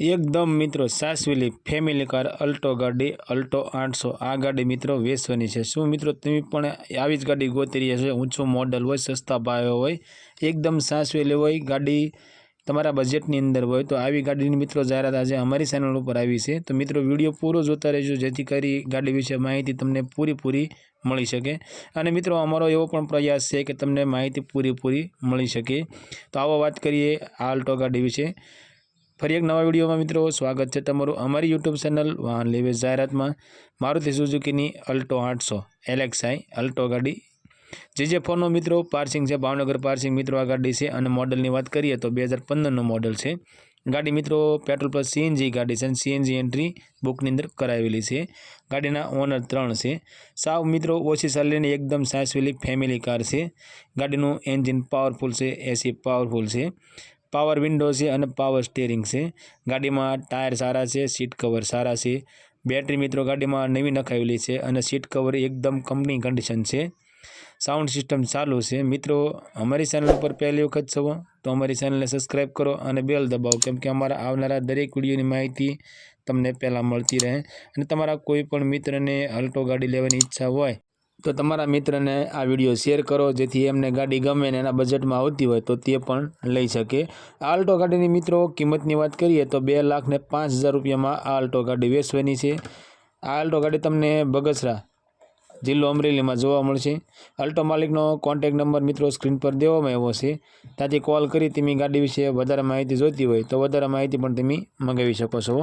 એકદમ મિત્રો સાસવેલી ફેમિલી કાર અલ્ટો ગાડી અલ્ટો આઠસો. આ ગાડી મિત્રો વેચવાની છે. શું મિત્રો તમે પણ આવી જ ગાડી ગોતી રહ્યા છો? ઊંચું મોડલ હોય, સસ્તા ભાવે હોય, એકદમ સાસવેલી હોય, ગાડી તમારા બજેટની અંદર હોય, તો આવી ગાડીની મિત્રો જાહેરાત આજે અમારી ચેનલ ઉપર આવી છે. તો મિત્રો વીડિયો પૂરો જોતા રહેજો, જેથી કરી ગાડી વિશે માહિતી તમને પૂરીપૂરી મળી શકે. અને મિત્રો અમારો એવો પણ પ્રયાસ છે કે તમને માહિતી પૂરીપૂરી મળી શકે. તો આવો વાત કરીએ આ અલ્ટો ગાડી વિશે. ફરી એક નવા વિડીયોમાં મિત્રો, સ્વાગત છે તમારું અમારી યુટ્યુબ ચેનલ વાહન લેવે જાહેરાતમાં. મારુતિ સુઝુકીની અલ્ટો આઠસો એલેક્સાઈ અલ્ટો ગાડી. જે જે ફોનનો મિત્રો પાર્સિંગ છે, ભાવનગર પાર્સિંગ મિત્રો આ ગાડી છે. અને મોડલની વાત કરીએ તો બે હજાર પંદરનું મોડલ છે. ગાડી મિત્રો પેટ્રોલ પર સીએનજી ગાડી છે અને સીએનજી એન્ટ્રી બુકની અંદર કરાવેલી છે. ગાડીના ઓનર ત્રણ છે. સાવ મિત્રો ઓછી ચાલેલી એકદમ સાસવેલી ફેમિલી કાર છે. ગાડીનું એન્જિન પાવરફુલ છે એસી પાવરફુલ છે. પાવર વિન્ડો છે અને પાવર સ્ટેરિંગ છે. ગાડીમાં ટાયર સારા છે સીટ કવર સારા છે. બેટરી મિત્રો ગાડીમાં નવી નખાવેલી છે અને સીટ કવર એકદમ કંપની કન્ડિશન છે. સાઉન્ડ સિસ્ટમ ચાલુ છે. મિત્રો, અમારી ચેનલ ઉપર પહેલી વખત છો તો અમારી ચેનલને સબસ્ક્રાઈબ કરો અને બેલ દબાવો કેમ કે અમારા આવનારા દરેક વિડીયોની માહિતી તમને પહેલાં મળતી રહે. અને તમારા કોઈ પણ મિત્રને અલ્ટો ગાડી લેવાની ઈચ્છા હોય તો તમારા મિત્રને આ વીડિયો શેર કરો, જેથી એમને ગાડી ગમે ને એના બજેટમાં આવતી હોય તો તે પણ લઈ શકે. આ આલ્ટો ગાડીની મિત્રો કિંમતની વાત કરીએ તો બે લાખ ને પાંચ હજાર રૂપિયામાં આ આલ્ટો ગાડી વેચવાની છે. આ આલ્ટો ગાડી તમને બગસરા જિલ્લો અમરેલીમાં જોવા મળશે. અલ્ટો માલિકનો કોન્ટેક નંબર મિત્રો સ્ક્રીન પર દેવામાં આવ્યો છે. ત્યાંથી કોલ કરી, તમે ગાડી વિશે વધારે માહિતી જોઈતી હોય તો વધારે માહિતી પણ તમે મંગાવી શકો છો.